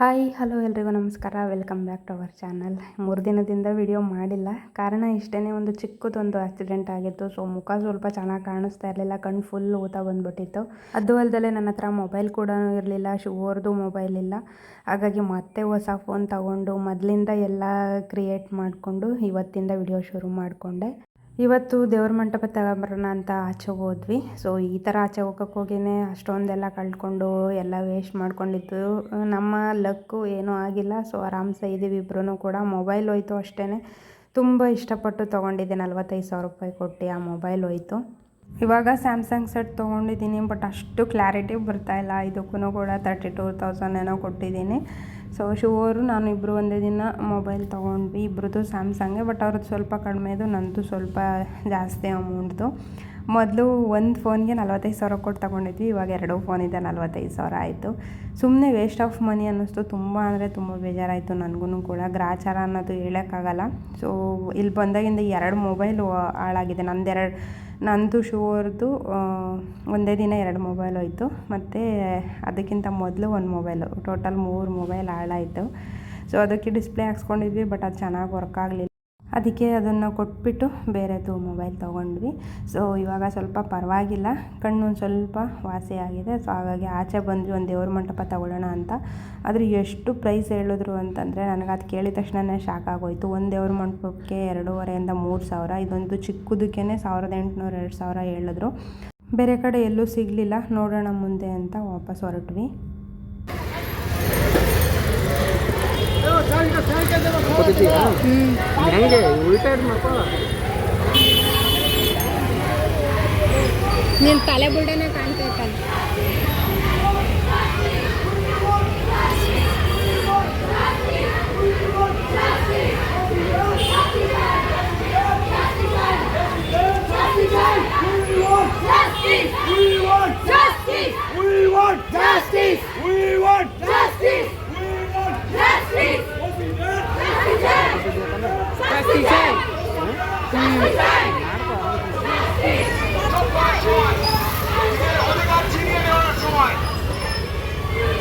Hi, hello ಎಲ್ರಿಗೂ ನಮಸ್ಕಾರ. Welcome back to our channel ಮೂರು ದಿನದಿಂದ ವಿಡಿಯೋ ಮಾಡಿಲ್ಲ. ಕಾರಣ ಇಷ್ಟೇ ಒಂದು ಚಿಕ್ಕದೊಂದು ಆಕ್ಸಿಡೆಂಟ್ ಆಗಿತ್ತು. ಸೊ ಮುಖ ಸ್ವಲ್ಪ ಚೆನ್ನಾಗಿ ಕಾಣಿಸ್ತಾ ಇರಲಿಲ್ಲ. ಕಣ್ಣು ಫುಲ್ ಊತ ಬಂದ್ಬಿಟ್ಟಿತ್ತು. ಅದು ಅಲ್ಲದೆ ನನ್ನ ಹತ್ರ ಮೊಬೈಲ್ ಕೂಡ ಇರಲಿಲ್ಲ. ಶುವರ್ದು ಮೊಬೈಲ್ ಇಲ್ಲ. ಹಾಗಾಗಿ ಮತ್ತೆ ಹೊಸ ಫೋನ್ ತಗೊಂಡು ಮೊದಲಿಂದ ಎಲ್ಲ ಕ್ರಿಯೇಟ್ ಮಾಡಿಕೊಂಡು ಇವತ್ತಿಂದ ವಿಡಿಯೋ ಶುರು ಮಾಡಿಕೊಂಡೆ. ಇವತ್ತು ದೇವ್ರ ಮಂಟಪ ತಗೊಂಬರೋಣ ಅಂತ ಆಚೆ ಹೋದ್ವಿ. ಸೊ ಈ ಥರ ಆಚೆ ಹೋಗೋಕ್ಕೆ ಅಷ್ಟೊಂದೆಲ್ಲ ಕಳ್ಕೊಂಡು ಎಲ್ಲ ವೇಸ್ಟ್ ಮಾಡ್ಕೊಂಡಿದ್ದು. ನಮ್ಮ ಲಕ್ಕು ಏನೂ ಆಗಿಲ್ಲ. ಸೊ ಆರಾಮ್ಸೆ ಇದ್ದೀವಿ ಇಬ್ಬರೂ ಕೂಡ. ಮೊಬೈಲ್ ಹೋಯ್ತು ಅಷ್ಟೇ ತುಂಬ ಇಷ್ಟಪಟ್ಟು ತೊಗೊಂಡಿದ್ದೆ. ನಲ್ವತ್ತೈದು ಸಾವಿರ ರೂಪಾಯಿ ಕೊಟ್ಟು ಆ ಮೊಬೈಲ್ ಹೋಯ್ತು. ಇವಾಗ ಸ್ಯಾಮ್ಸಂಗ್ ಸೆಟ್ ತೊಗೊಂಡಿದ್ದೀನಿ ಬಟ್ ಅಷ್ಟು ಕ್ಲಾರಿಟಿ ಬರ್ತಾಯಿಲ್ಲ ಇದಕ್ಕೂ ಕೂಡ ತರ್ಟಿ ಟೂ ತೌಸಂಡ್ ಏನೋ ಕೊಟ್ಟಿದ್ದೀನಿ. ಸೊ ಅವರು ನಾನು ಇಬ್ಬರು ಒಂದೇ ದಿನ ಮೊಬೈಲ್ ತೊಗೊಂಡ್ವಿ. ಇಬ್ಬರದ್ದು ಸ್ಯಾಮ್ಸಂಗೆ ಬಟ್ ಅವ್ರದ್ದು ಸ್ವಲ್ಪ ಕಡಿಮೆದು, ನಂದು ಸ್ವಲ್ಪ ಜಾಸ್ತಿ ಅಮೌಂಟ್ದು ಮೊದಲು ಒಂದು ಫೋನ್ಗೆ ನಲ್ವತ್ತೈದು ಸಾವಿರ ಕೊಟ್ಟು ತೊಗೊಂಡಿದ್ವಿ, ಇವಾಗ ಎರಡು ಫೋನಿದೆ ನಲ್ವತ್ತೈದು ಸಾವಿರ ಆಯಿತು. ಸುಮ್ಮನೆ ವೇಸ್ಟ್ ಆಫ್ ಮನಿ ಅನ್ನಿಸ್ತು. ತುಂಬ ಅಂದರೆ ತುಂಬ ಬೇಜಾರಾಯಿತು ನನಗೂ ಕೂಡ. ಗ್ರಾಚಾರ ಅನ್ನೋದು ಹೇಳೋಕ್ಕಾಗಲ್ಲ. ಸೊ ಇಲ್ಲಿ ಬಂದಾಗಿಂದ ಎರಡು ಮೊಬೈಲು ಹಾಳಾಗಿದೆ. ನಂದೆರಡು ನಂದು ಶೂವರ್ದು ಒಂದೇ ದಿನ ಎರಡು ಮೊಬೈಲ್ ಹೋಯ್ತು. ಮತ್ತು ಅದಕ್ಕಿಂತ ಮೊದಲು ಒಂದು ಮೊಬೈಲು ಟೋಟಲ್ ಮೂರು ಮೊಬೈಲ್ ಹಾಳಾಯಿತು. ಸೊ ಅದಕ್ಕೆ ಡಿಸ್ಪ್ಲೇ ಹಾಕ್ಸ್ಕೊಂಡಿದ್ವಿ ಬಟ್ ಅದು ಚೆನ್ನಾಗಿ ವರ್ಕ್ ಆಗಲಿಲ್ಲ. ಅದಕ್ಕೆ ಅದನ್ನು ಕೊಟ್ಬಿಟ್ಟು ಬೇರೆದು ಮೊಬೈಲ್ ತೊಗೊಂಡ್ವಿ. ಸೊ ಇವಾಗ ಸ್ವಲ್ಪ ಪರವಾಗಿಲ್ಲ. ಕಣ್ಣು ಒಂದು ಸ್ವಲ್ಪ ವಾಸಿ ಆಗಿದೆ. ಸೊ ಹಾಗಾಗಿ ಆಚೆ ಬಂದ್ವಿ, ಒಂದು ದೇವ್ರ ಮಂಟಪ ತಗೊಳ್ಳೋಣ ಅಂತ. ಆದರೆ ಎಷ್ಟು ಪ್ರೈಸ್ ಹೇಳಿದ್ರು ಅಂತಂದರೆ ನನಗೆ ಅದು ಕೇಳಿದ ತಕ್ಷಣನೇ ಶಾಕ್ ಆಗೋಯ್ತು. ಒಂದು ದೇವ್ರ ಮಂಟಪಕ್ಕೆ ಎರಡೂವರೆಯಿಂದ ಮೂರು ಸಾವಿರ, ಇದೊಂದು ಚಿಕ್ಕದಕ್ಕೆ ಸಾವಿರದ ಎಂಟುನೂರು ಎರಡು ಸಾವಿರ ಹೇಳಿದ್ರು. ಬೇರೆ ಕಡೆ ಎಲ್ಲೂ ಸಿಗಲಿಲ್ಲ. ನೋಡೋಣ ಮುಂದೆ ಅಂತ ವಾಪಸ್ ಹೊರಟ್ವಿ. ಹೆಂಗೆ ಉಲ್ಟೈಡ್ ಮಾಡ್ಕೊಳ್ಳ ನೀನು ತಲೆ ಬುಲ್ಡನೇ ಕಾಣ್ತೈತಲ್ಲ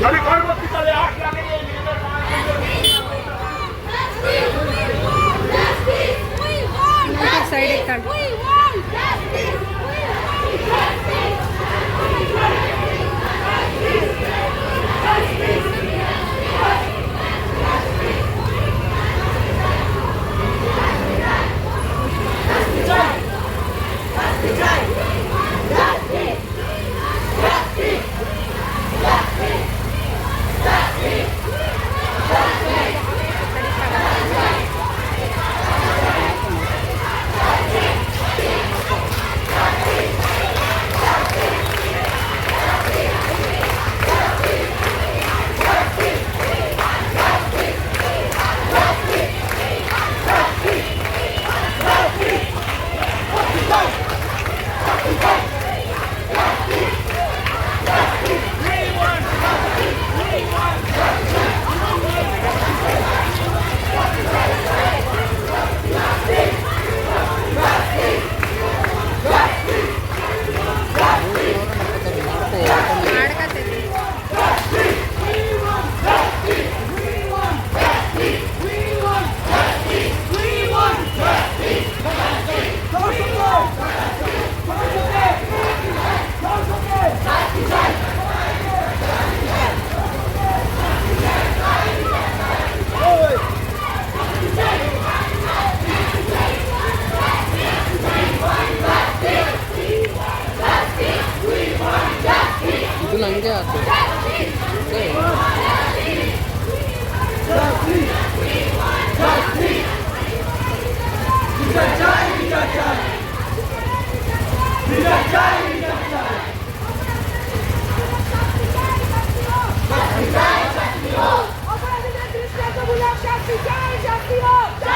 যদি পরবর্তীকালে আট লাগে সাইডে কাট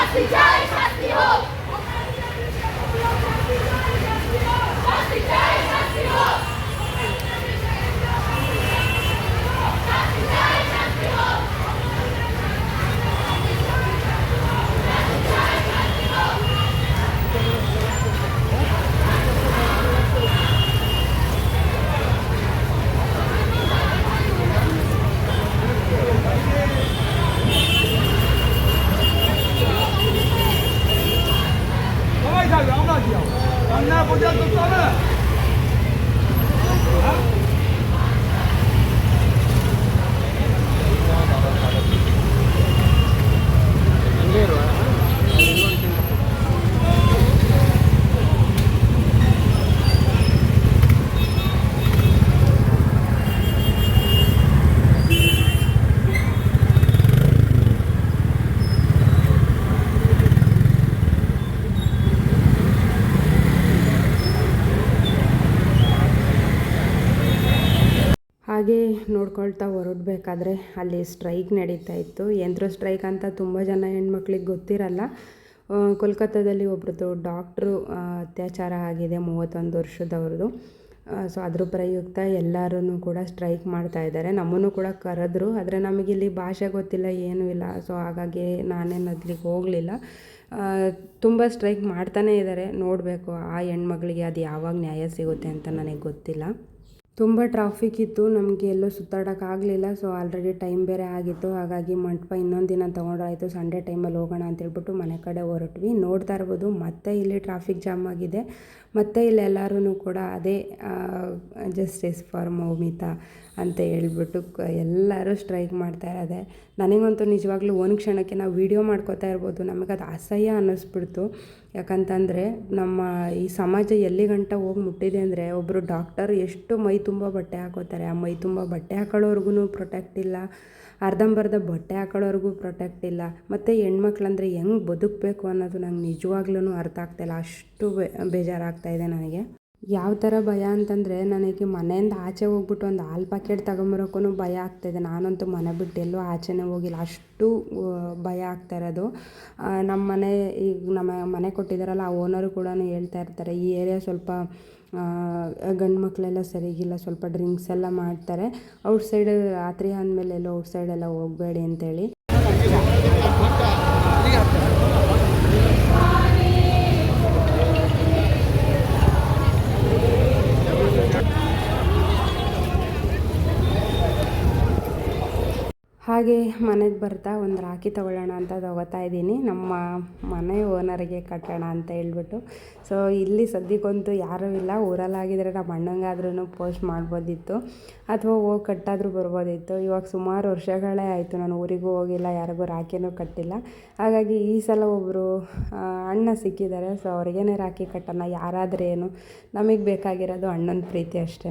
Africa! જ આવ્યો હમણાં જ આવ્યો હમણાં પૂજા તો ને ನೋಡ್ಕೊಳ್ತಾ ಹೊರಡ್ಬೇಕಾದ್ರೆ ಅಲ್ಲಿ ಸ್ಟ್ರೈಕ್ ನಡೀತಾ ಇತ್ತು. ಯಂತ್ರ ಸ್ಟ್ರೈಕ್ ಅಂತ ತುಂಬ ಜನ ಹೆಣ್ಮಕ್ಳಿಗೆ ಗೊತ್ತಿರಲ್ಲ. ಕೋಲ್ಕತ್ತಾದಲ್ಲಿ ಒಬ್ರದ್ದು ಡಾಕ್ಟ್ರು ಅತ್ಯಾಚಾರ ಆಗಿದೆ ಮೂವತ್ತೊಂದು ವರ್ಷದವ್ರದ್ದು ಸೊ ಅದ್ರ ಪ್ರಯುಕ್ತ ಎಲ್ಲರೂ ಕೂಡ ಸ್ಟ್ರೈಕ್ ಮಾಡ್ತಾ ಇದ್ದಾರೆ. ನಮ್ಮನ್ನು ಕೂಡ ಕರೆದ್ರು, ಆದರೆ ನಮಗಿಲ್ಲಿ ಭಾಷೆ ಗೊತ್ತಿಲ್ಲ, ಏನೂ ಇಲ್ಲ. ಸೊ ಹಾಗಾಗಿ ನಾನೇನು ಅಲ್ಲಿಗೆ ಹೋಗಲಿಲ್ಲ. ತುಂಬ ಸ್ಟ್ರೈಕ್ ಮಾಡ್ತಾನೇ ಇದ್ದಾರೆ ನೋಡಬೇಕು ಆ ಹೆಣ್ಮಗಳಿಗೆ ಅದು ಯಾವಾಗ ನ್ಯಾಯ ಸಿಗುತ್ತೆ ಅಂತ ನನಗೆ ಗೊತ್ತಿಲ್ಲ. ತುಂಬ ಟ್ರಾಫಿಕ್ ಇತ್ತು, ನಮಗೆ ಎಲ್ಲೂ ಸುತ್ತಾಡೋಕ್ಕಾಗಲಿಲ್ಲ ಸೊ ಆಲ್ರೆಡಿ ಟೈಮ್ ಬೇರೆ ಆಗಿತ್ತು. ಹಾಗಾಗಿ ಮಂಟಪ ಇನ್ನೊಂದು ದಿನ ತೊಗೊಂಡ್ರಾಯಿತು ಸಂಡೇ ಟೈಮಲ್ಲಿ ಹೋಗೋಣ ಅಂತ ಹೇಳ್ಬಿಟ್ಟು ಮನೆ ಕಡೆ ಹೊರಟ್ವಿ. ನೋಡ್ತಾ ಇರ್ಬೋದು, ಮತ್ತೆ ಇಲ್ಲಿ ಟ್ರಾಫಿಕ್ ಜಾಮ್ ಆಗಿದೆ. ಮತ್ತು ಇಲ್ಲಿ ಎಲ್ಲರೂ ಕೂಡ ಅದೇ ಜಸ್ಟಿಸ್ ಫಾರ್ ಮೌಮಿತಾ ಅಂತ ಹೇಳ್ಬಿಟ್ಟು ಎಲ್ಲರೂ ಸ್ಟ್ರೈಕ್ ಮಾಡ್ತಾ ಇರೋದೆ. ನನಗಂತೂ ನಿಜವಾಗ್ಲೂ ಒಂದು ಕ್ಷಣಕ್ಕೆ ನಾವು ವೀಡಿಯೋ ಮಾಡ್ಕೋತಾ ಇರ್ಬೋದು. ನಮಗೆ ಅದು ಅಸಹ್ಯ ಅನ್ನಿಸ್ಬಿಡ್ತು. ಯಾಕಂತಂದರೆ ನಮ್ಮ ಈ ಸಮಾಜ ಎಲ್ಲಿ ಗಂಟ ಹೋಗಿ ಮುಟ್ಟಿದೆ ಅಂದರೆ ಒಬ್ಬರು ಡಾಕ್ಟರ್ ಎಷ್ಟು ಮೈ ತುಂಬ ಬಟ್ಟೆ ಹಾಕೋತಾರೆ. ಆ ಮೈ ತುಂಬ ಬಟ್ಟೆ ಹಾಕೊಳ್ಳೋರ್ಗು ಪ್ರೊಟೆಕ್ಟ್ ಇಲ್ಲ. ಅರ್ಧಂಬರ್ಧ ಬಟ್ಟೆ ಹಾಕೊಳ್ಳೋರ್ಗೂ ಪ್ರೊಟೆಕ್ಟ್ ಇಲ್ಲ. ಮತ್ತು ಹೆಣ್ಮಕ್ಳಂದ್ರೆ ಹೆಂಗೆ ಬದುಕಬೇಕು ಅನ್ನೋದು ನಂಗೆ ನಿಜವಾಗ್ಲೂ ಅರ್ಥ ಆಗ್ತಾಯಿಲ್ಲ ಅಷ್ಟು ಬೇಜಾರಾಗ್ತಾ ಇದೆ ನನಗೆ. ಯಾವ ಥರ ಭಯ ಅಂತಂದರೆ ನನಗೆ ಮನೆಯಿಂದ ಆಚೆ ಹೋಗ್ಬಿಟ್ಟು ಒಂದು ಹಾಲು ಪ್ಯಾಕೆಟ್ ತಗೊಂಬರೋಕ್ಕೂ ಭಯ ಆಗ್ತಾಯಿದೆ. ನಾನಂತೂ ಮನೆ ಬಿಟ್ಟು ಎಲ್ಲೂ ಆಚೆನೇ ಹೋಗಿಲ್ಲ. ಅಷ್ಟು ಭಯ ಆಗ್ತಾ ಇರೋದು. ನಮ್ಮ ಮನೆ ಈಗ ನಮ್ಮ ಮನೆ ಕೊಟ್ಟಿದ್ದಾರಲ್ಲ ಆ ಓನರು ಕೂಡ ಹೇಳ್ತಾ ಇರ್ತಾರೆ, ಈ ಏರಿಯಾ ಸ್ವಲ್ಪ ಗಂಡು ಮಕ್ಕಳೆಲ್ಲ ಸರಿಗಿಲ್ಲ ಸ್ವಲ್ಪ ಡ್ರಿಂಕ್ಸ್ ಎಲ್ಲ ಮಾಡ್ತಾರೆ. ಔಟ್ಸೈಡ್ ರಾತ್ರಿ ಅಂದಮೇಲೆ ಎಲ್ಲೋ ಔಟ್ಸೈಡೆಲ್ಲ ಹೋಗಬೇಡಿ ಅಂತೇಳಿ. ಹಾಗೆ ಮನೆಗೆ ಬರ್ತಾ ಒಂದು ರಾಖಿ ತಗೊಳ್ಳೋಣ ಅಂತ ತಗೋತಾ ಇದ್ದೀನಿ. ನಮ್ಮ ಮನೆ ಓನರಿಗೆ ಕಟ್ಟೋಣ ಅಂತ ಹೇಳ್ಬಿಟ್ಟು. ಸೊ ಇಲ್ಲಿ ಸದ್ಯಕ್ಕಂತೂ ಯಾರೂ ಇಲ್ಲ. ಊರಲ್ಲಾಗಿದ್ರೆ ನಮ್ಮ ಅಣ್ಣಂಗಾದ್ರೂ ಪೋಸ್ಟ್ ಮಾಡ್ಬೋದಿತ್ತು. ಅಥವಾ ಹೋಗಿ ಕಟ್ಟಾದರೂ ಬರ್ಬೋದಿತ್ತು. ಇವಾಗ ಸುಮಾರು ವರ್ಷಗಳೇ ಆಯಿತು ನಾನು ಊರಿಗೂ ಹೋಗಿಲ್ಲ, ಯಾರಿಗೂ ರಾಖಿನೂ ಕಟ್ಟಿಲ್ಲ. ಹಾಗಾಗಿ ಈ ಸಲ ಒಬ್ಬರು ಅಣ್ಣ ಸಿಕ್ಕಿದ್ದಾರೆ. ಸೊ ಅವ್ರಿಗೇನೆ ರಾಖಿ ಕಟ್ಟೋಣ ಯಾರಾದರೂ ಏನು ನಮಗೆ ಬೇಕಾಗಿರೋದು ಅಣ್ಣನ ಪ್ರೀತಿ ಅಷ್ಟೇ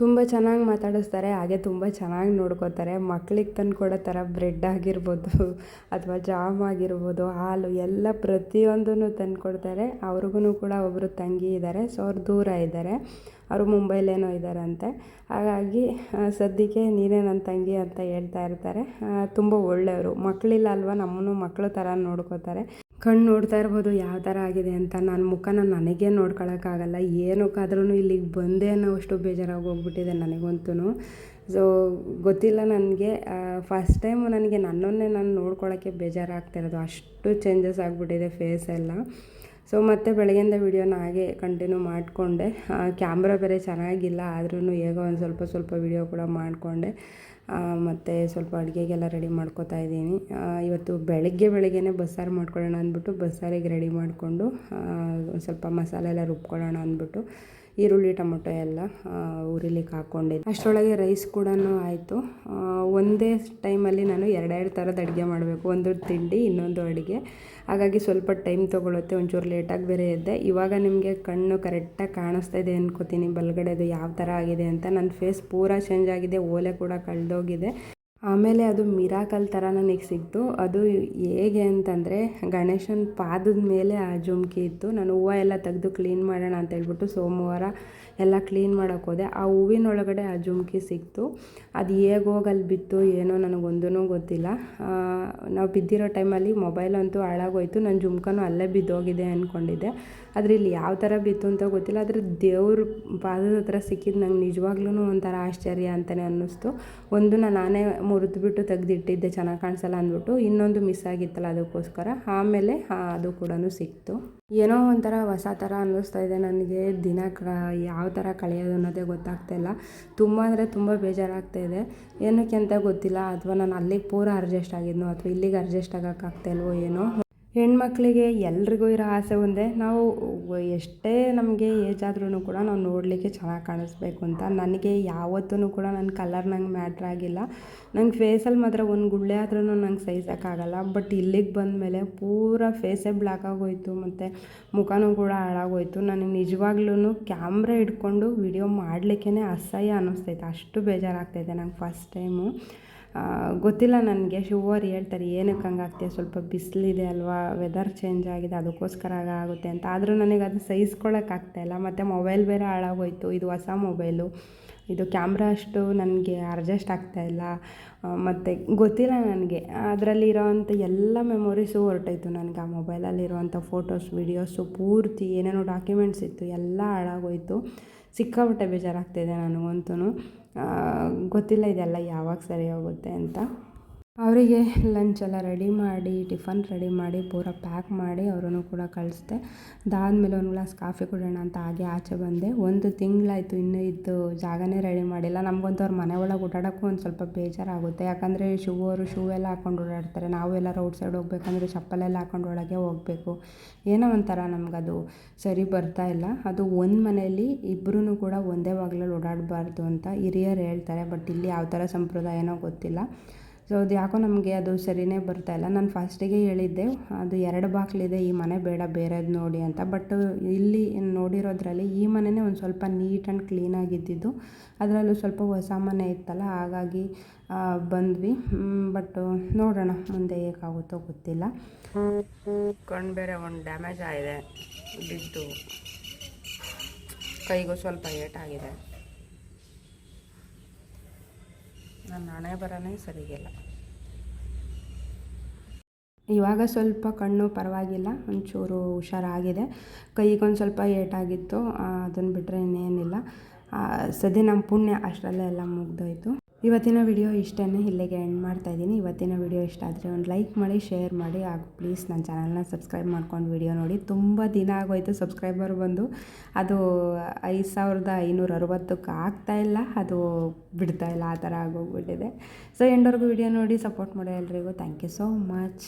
ತುಂಬ ಚೆನ್ನಾಗಿ ಮಾತಾಡಿಸ್ತಾರೆ, ಹಾಗೆ ತುಂಬ ಚೆನ್ನಾಗಿ ನೋಡ್ಕೋತಾರೆ. ಮಕ್ಳಿಗೆ ತಂದು ಕೊಡೋ ಥರ ಬ್ರೆಡ್ ಆಗಿರ್ಬೋದು, ಅಥವಾ ಜಾಮ್ ಆಗಿರ್ಬೋದು, ಹಾಲು ಎಲ್ಲ ಪ್ರತಿಯೊಂದನ್ನು ತಂದು ಕೊಡ್ತಾರೆ ಅವ್ರಿಗೂ ಕೂಡ ಒಬ್ಬರು ತಂಗಿ ಇದ್ದಾರೆ ಸೊ ಅವ್ರು ದೂರ ಇದ್ದಾರೆ ಅವರು ಮುಂಬೈಲೇನೋ ಇದ್ದಾರಂತೆ ಹಾಗಾಗಿ ಸದ್ಯಕ್ಕೆ ನೀನೇ ನನ್ನ ತಂಗಿ ಅಂತ ಹೇಳ್ತಾ ಇರ್ತಾರೆ. ತುಂಬ ಒಳ್ಳೆಯವರು. ಮಕ್ಕಳಿಲ್ಲ ಅಲ್ವಾ, ನಮ್ಮನ್ನು ಮಕ್ಕಳು ಥರ ನೋಡ್ಕೋತಾರೆ. ಕಣ್ಣು ನೋಡ್ತಾ ಇರ್ಬೋದು, ಯಾವ ಥರ ಆಗಿದೆ ಅಂತ ನನ್ನ ಮುಖನ ನನಗೇ ನೋಡ್ಕೊಳಕ್ಕಾಗಲ್ಲ ಏನಕ್ಕಾದ್ರೂ ಇಲ್ಲಿಗೆ ಬಂದೆ ಅನ್ನೋವಷ್ಟು ಬೇಜಾರಾಗಿ ಹೋಗ್ಬಿಟ್ಟಿದೆ ನನಗಂತೂ ಸೊ ಗೊತ್ತಿಲ್ಲ ನನಗೆ ಫಸ್ಟ್ ಟೈಮು ನನಗೆ ನನ್ನನ್ನೇ ನಾನು ನೋಡ್ಕೊಳ್ಳೋಕ್ಕೆ ಬೇಜಾರಾಗ್ತಿರೋದು ಅಷ್ಟು ಚೇಂಜಸ್ ಆಗಿಬಿಟ್ಟಿದೆ ಫೇಸ್ ಎಲ್ಲ. ಸೊ ಮತ್ತೆ ಬೆಳಗ್ಗೆಯಿಂದ ವೀಡಿಯೋನ ಹಾಗೆ ಕಂಟಿನ್ಯೂ ಮಾಡಿಕೊಂಡೆ. ಕ್ಯಾಮ್ರಾ ಬೇರೆ ಚೆನ್ನಾಗಿಲ್ಲ ಆದ್ರೂ ಹೇಗೋ ಒಂದು ಸ್ವಲ್ಪ ಸ್ವಲ್ಪ ವೀಡಿಯೋ ಕೂಡ ಮಾಡಿಕೊಂಡೆ. ಮತ್ತು ಸ್ವಲ್ಪ ಅಡುಗೆಗೆಲ್ಲ ರೆಡಿ ಮಾಡ್ಕೋತಾ ಇದ್ದೀನಿ. ಇವತ್ತು ಬೆಳಗ್ಗೆ ಬೆಳಗ್ಗೆನೇ ಬಸ್ಸಾರು ಮಾಡ್ಕೊಳ್ಳೋಣ ಅಂದ್ಬಿಟ್ಟು ಬಸ್ಸಾರಿಗೆ ರೆಡಿ ಮಾಡಿಕೊಂಡು ಸ್ವಲ್ಪ ಮಸಾಲೆ ಎಲ್ಲ ರುಬ್ಕೊಳ್ಳೋಣ ಅಂದ್ಬಿಟ್ಟು ಈರುಳ್ಳಿ, ಟೊಮೊಟೊ ಎಲ್ಲ ಉರಿಲಿಕ್ಕೆ ಹಾಕ್ಕೊಂಡಿದ್ದೆ ಅಷ್ಟರೊಳಗೆ ರೈಸ್ ಕೂಡ ಆಯಿತು. ಒಂದೇ ಟೈಮಲ್ಲಿ ನಾನು ಎರಡೆರಡು ಥರದ ಅಡುಗೆ ಮಾಡಬೇಕು. ಒಂದು ತಿಂಡಿ, ಇನ್ನೊಂದು ಅಡುಗೆ. ಹಾಗಾಗಿ ಸ್ವಲ್ಪ ಟೈಮ್ ತೊಗೊಳುತ್ತೆ. ಒಂಚೂರು ಲೇಟಾಗಿ ಬೇರೆ ಇದ್ದೆ ಇವಾಗ ನಿಮಗೆ ಕಣ್ಣು ಕರೆಕ್ಟಾಗಿ ಕಾಣಿಸ್ತಾ ಇದೆ ಅನ್ಕೋತೀನಿ. ಬಲಗಡೆದು ಯಾವ ಥರ ಆಗಿದೆ ಅಂತ. ನನ್ನ ಫೇಸ್ ಪೂರಾ ಚೇಂಜ್ ಆಗಿದೆ. ಓಲೆ ಕೂಡ ಕಳೆದೋಗಿದೆ. ಆಮೇಲೆ ಅದು ಮಿರಾಕಲ್ ಥರ ನನಗೆ ಸಿಕ್ತು. ಅದು ಹೇಗೆ ಅಂತಂದರೆ, ಗಣೇಶನ ಪಾದದ ಮೇಲೆ ಆ ಜುಮ್ಕಿ ಇತ್ತು. ನಾನು ಹೂವು ಎಲ್ಲ ತೆಗೆದು ಕ್ಲೀನ್ ಮಾಡೋಣ ಅಂತ ಹೇಳ್ಬಿಟ್ಟು ಸೋಮವಾರ ಎಲ್ಲ ಕ್ಲೀನ್ ಮಾಡೋಕ್ಕೆ ಹೋದೆ. ಆ ಹೂವಿನೊಳಗಡೆ ಆ ಜುಮ್ಕಿ ಸಿಕ್ತು. ಅದು ಹೇಗೆ ಹೋಗಿ ಅಲ್ಲಿ ಬಿತ್ತು, ಏನೋ ನನಗೊಂದೂ ಗೊತ್ತಿಲ್ಲ. ನಾವು ಬಿದ್ದಿರೋ ಟೈಮಲ್ಲಿ ಮೊಬೈಲ್ ಅಂತೂ ಹಾಳಾಗೋಯ್ತು. ನನ್ನ ಜುಮ್ಕನೂ ಅಲ್ಲೇ ಬಿದ್ದೋಗಿದೆ ಅಂದ್ಕೊಂಡಿದ್ದೆ ಆದರೆ ಇಲ್ಲಿ ಯಾವ ಥರ ಬಿತ್ತು ಅಂತ ಗೊತ್ತಿಲ್ಲ, ಆದರೆ ದೇವ್ರ ಪಾದದ ಹತ್ರ ಸಿಕ್ಕಿದ್ದು ನಂಗೆ ನಿಜವಾಗ್ಲೂ ಒಂಥರ ಆಶ್ಚರ್ಯ ಅಂತಲೇ ಅನ್ನಿಸ್ತು. ಒಂದು ನಾನೇ ಮುರಿದ್ಬಿಟ್ಟು ತೆಗೆದಿಟ್ಟಿದ್ದೆ, ಚೆನ್ನಾಗಿ ಕಾಣಿಸಲ್ಲ ಅಂದ್ಬಿಟ್ಟು ಇನ್ನೊಂದು ಮಿಸ್ ಆಗಿತ್ತಲ್ಲ ಅದಕ್ಕೋಸ್ಕರ. ಆಮೇಲೆ ಅದು ಕೂಡ ಸಿಕ್ತು. ಏನೋ ಒಂಥರ ಹೊಸ ಥರ ಅನ್ನಿಸ್ತಾ ಇದೆ ನನಗೆ. ದಿನ ಕ, ಯಾವ ಥರ ಕಳೆಯೋದು ಅನ್ನೋದೇ ಗೊತ್ತಾಗ್ತಾ ಇಲ್ಲ. ತುಂಬ ಅಂದರೆ ತುಂಬ ಬೇಜಾರಾಗ್ತಾ ಇದೆ. ಏನಕ್ಕೆ ಅಂತ ಗೊತ್ತಿಲ್ಲ. ಅಥವಾ ನಾನು ಅಲ್ಲಿಗೆ ಪೂರ ಅಡ್ಜಸ್ಟ್ ಆಗಿದ್ನೋ ಅಥವಾ ಇಲ್ಲಿಗೆ ಅಡ್ಜಸ್ಟ್ ಆಗೋಕ್ಕಾಗ್ತಾ ಇಲ್ವೋ ಏನೋ. ಹೆಣ್ಮಕ್ಳಿಗೆ ಎಲ್ರಿಗೂ ಇರೋ ಆಸೆ ಒಂದೇ. ನಾವು ಎಷ್ಟೇ ನಮಗೆ ಏಜ್ ಆದ್ರೂ ಕೂಡ ನಾವು ನೋಡಲಿಕ್ಕೆ ಚೆನ್ನಾಗಿ ಕಾಣಿಸ್ಬೇಕು ಅಂತ. ನನಗೆ ಯಾವತ್ತೂ ಕೂಡ ನನ್ನ ಕಲರ್ ನಂಗೆ ಮ್ಯಾಟ್ರ್ ಆಗಿಲ್ಲ. ನಂಗೆ ಫೇಸಲ್ಲಿ ಮಾತ್ರ ಒಂದು ಗುಳ್ಳೆ ಆದ್ರೂ ನಂಗೆ ಸಹಿಸೋಕ್ಕಾಗಲ್ಲ ಬಟ್ ಇಲ್ಲಿಗೆ ಬಂದ ಮೇಲೆ ಪೂರ ಫೇಸೇ ಬ್ಲ್ಯಾಕ್ ಆಗೋಯ್ತು, ಮತ್ತು ಮುಖನೂ ಕೂಡ ಹಾಳಾಗೋಯ್ತು. ನನಗೆ ನಿಜವಾಗ್ಲೂ ಕ್ಯಾಮ್ರ ಹಿಡ್ಕೊಂಡು ವಿಡಿಯೋ ಮಾಡಲಿಕ್ಕೇ ಅಸಹ್ಯ ಅನ್ನಿಸ್ತೈತೆ ಅಷ್ಟು ಬೇಜಾರಾಗ್ತೈತೆ ನಂಗೆ ಫಸ್ಟ್ ಟೈಮು ಗೊತ್ತಿಲ್ಲ ನನಗೆ. ಶುವರ್ ಹೇಳ್ತಾರೆ, ಏನಕ್ಕೆ ಹಂಗಾಗ್ತೀಯ? ಸ್ವಲ್ಪ ಬಿಸಿಲಿದೆ ಅಲ್ವಾ? ವೆದರ್ ಚೇಂಜ್ ಆಗಿದೆ, ಅದಕ್ಕೋಸ್ಕರ ಆಗುತ್ತೆ ಅಂತ. ಆದರೂ ನನಗೆ ಅದು ಸಹಿಸ್ಕೊಳ್ಳೋಕ್ಕಾಗ್ತಾಯಿಲ್ಲ ಮತ್ತು ಮೊಬೈಲ್ ಬೇರೆ ಹಾಳಾಗೋಯ್ತು. ಇದು ಹೊಸ ಮೊಬೈಲು ಇದು ಕ್ಯಾಮ್ರಾ ಅಷ್ಟು ನನಗೆ ಅಡ್ಜಸ್ಟ್ ಆಗ್ತಾಯಿಲ್ಲ ಮತ್ತು ಗೊತ್ತಿಲ್ಲ ನನಗೆ. ಅದರಲ್ಲಿರೋವಂಥ ಎಲ್ಲ ಮೆಮೊರೀಸು ಹೊರಟೋಯ್ತು ನನಗೆ ಆ ಮೊಬೈಲಲ್ಲಿರುವಂಥ ಫೋಟೋಸ್ ವೀಡಿಯೋಸು ಪೂರ್ತಿ. ಏನೇನೋ ಡಾಕ್ಯುಮೆಂಟ್ಸ್ ಇತ್ತು, ಎಲ್ಲ ಹಾಳಾಗೋಯ್ತು. ಸಿಕ್ಕಾಬಿಟ್ಟೆ ಬೇಜಾರಾಗ್ತಿದೆ ನನಗಂತೂ. ಗೊತ್ತಿಲ್ಲ ಇದೆಲ್ಲ ಯಾವಾಗ ಸರಿ ಹೋಗುತ್ತೆ ಅಂತ. ಅವರಿಗೆ ಲಂಚ್ ಎಲ್ಲ ರೆಡಿ ಮಾಡಿ, ಟಿಫನ್ ರೆಡಿ ಮಾಡಿ, ಪೂರ ಪ್ಯಾಕ್ ಮಾಡಿ ಅವರನ್ನು ಕೂಡ ಕಳಿಸ್ದೆ. ಅದಾದಮೇಲೆ ಒಂದು ಗ್ಲಾಸ್ ಕಾಫಿ ಕುಡಿಯೋಣ ಅಂತ ಹಾಗೆ ಆಚೆ ಬಂದೆ. ಒಂದು ತಿಂಗಳಾಯಿತು ಇನ್ನೂ ಇದ್ದು ಜಾಗನೇ ರೆಡಿ ಮಾಡಿಲ್ಲ. ನಮಗಂತೂ ಅವ್ರ ಮನೆ ಒಳಗೆ ಓಡಾಡೋಕ್ಕೂ ಒಂದು ಸ್ವಲ್ಪ ಬೇಜಾರಾಗುತ್ತೆ. ಯಾಕಂದರೆ ಶೂ ಅವರು ಶೂ ಎಲ್ಲ ಹಾಕೊಂಡು ಓಡಾಡ್ತಾರೆ. ನಾವು ಎಲ್ಲ ರೋಡ್ ಸೈಡ್ ಹೋಗ್ಬೇಕಂದ್ರೆ ಚಪ್ಪಲೆಲ್ಲ ಹಾಕೊಂಡು ಒಳಗೆ ಹೋಗಬೇಕು. ಏನೋ ಒಂಥರ ನಮಗದು ಸರಿ ಬರ್ತಾ ಇಲ್ಲ. ಅದು ಒಂದು ಮನೆಯಲ್ಲಿ ಇಬ್ಬರೂ ಕೂಡ ಒಂದೇ ಬಾಗಿಲಲ್ಲಿ ಓಡಾಡಬಾರ್ದು ಅಂತ ಹಿರಿಯರು ಹೇಳ್ತಾರೆ. ಬಟ್ ಇಲ್ಲಿ ಯಾವ ಥರ ಸಂಪ್ರದಾಯನೋ ಗೊತ್ತಿಲ್ಲ. ಸೊ ಅದು ಯಾಕೋ ನಮಗೆ ಅದು ಸರಿಯೇ ಇಲ್ಲ. ನಾನು ಫಸ್ಟಿಗೆ ಹೇಳಿದ್ದೆ, ಅದು ಎರಡು ಬಾಗಿಲಿದೆ ಈ ಮನೆ ಬೇಡ, ಬೇರೆದು ನೋಡಿ ಅಂತ. ಬಟ್ ಇಲ್ಲಿ ನೋಡಿರೋದ್ರಲ್ಲಿ ಈ ಮನೆಯೇ ಒಂದು ಸ್ವಲ್ಪ ನೀಟ್ ಆ್ಯಂಡ್ ಕ್ಲೀನಾಗಿದ್ದಿದ್ದು ಅದರಲ್ಲೂ ಸ್ವಲ್ಪ ಹೊಸ ಮನೆ ಇತ್ತಲ್ಲ, ಹಾಗಾಗಿ ಬಂದ್ವಿ. ಬಟ್ ನೋಡೋಣ ಮುಂದೆ ಹೇಗಾಗುತ್ತೋ ಗೊತ್ತಿಲ್ಲ. ಕಣ್ಣು ಬೇರೆ ಒಂದು ಡ್ಯಾಮೇಜ್ ಆಗಿದೆ, ಬಿದ್ದು. ಕೈಗೂ ಸ್ವಲ್ಪ ಏಟಾಗಿದೆ. ನನ್ನ ಹಣೆ ಬರನೇ ಸರಿಗಿಲ್ಲ. ಇವಾಗ ಸ್ವಲ್ಪ ಕಣ್ಣು ಪರವಾಗಿಲ್ಲ, ಒಂಚೂರು ಹುಷಾರಾಗಿದೆ. ಕೈಗೊಂದು ಸ್ವಲ್ಪ ಏಟಾಗಿತ್ತು ಅದನ್ನು ಬಿಟ್ಟರೆ ಇನ್ನೇನಿಲ್ಲ. ಸದ್ಯ ನಮ್ಮ ಪುಣ್ಯ ಅಷ್ಟರಲ್ಲೇ ಎಲ್ಲ ಮುಗ್ದೋಯ್ತು. ಇವತ್ತಿನ ವಿಡಿಯೋ ಇಷ್ಟೇ ಇಲ್ಲಿಗೆ ಎಂಡ್ ಮಾಡ್ತಾ ಇದ್ದೀನಿ. ಇವತ್ತಿನ ವಿಡಿಯೋ ಇಷ್ಟ ಆದರೆ ಒಂದು ಲೈಕ್ ಮಾಡಿ ಶೇರ್ ಮಾಡಿ ಹಾಗೂ ಪ್ಲೀಸ್ ನನ್ನ ಚಾನಲ್ನ ಸಬ್ಸ್ಕ್ರೈಬ್ ಮಾಡ್ಕೊಂಡು ವಿಡಿಯೋ ನೋಡಿ. ತುಂಬ ದಿನ ಆಗೋಯ್ತು ಸಬ್ಸ್ಕ್ರೈಬರ್ ಬಂದು. ಅದು ಐದು ಸಾವಿರದ ಐನೂರ ಅರವತ್ತಕ್ಕೆ ಆಗ್ತಾ ಇಲ್ಲ. ಅದು ಬಿಡ್ತಾ ಇಲ್ಲ. ಆ ಥರ ಆಗೋಗ್ಬಿಟ್ಟಿದೆ. ಸೊ ಎಂಡವರೆಗೂ ವಿಡಿಯೋ ನೋಡಿ ಸಪೋರ್ಟ್ ಮಾಡೋ ಎಲ್ರಿಗೂ ಥ್ಯಾಂಕ್ ಯು ಸೋ ಮಚ್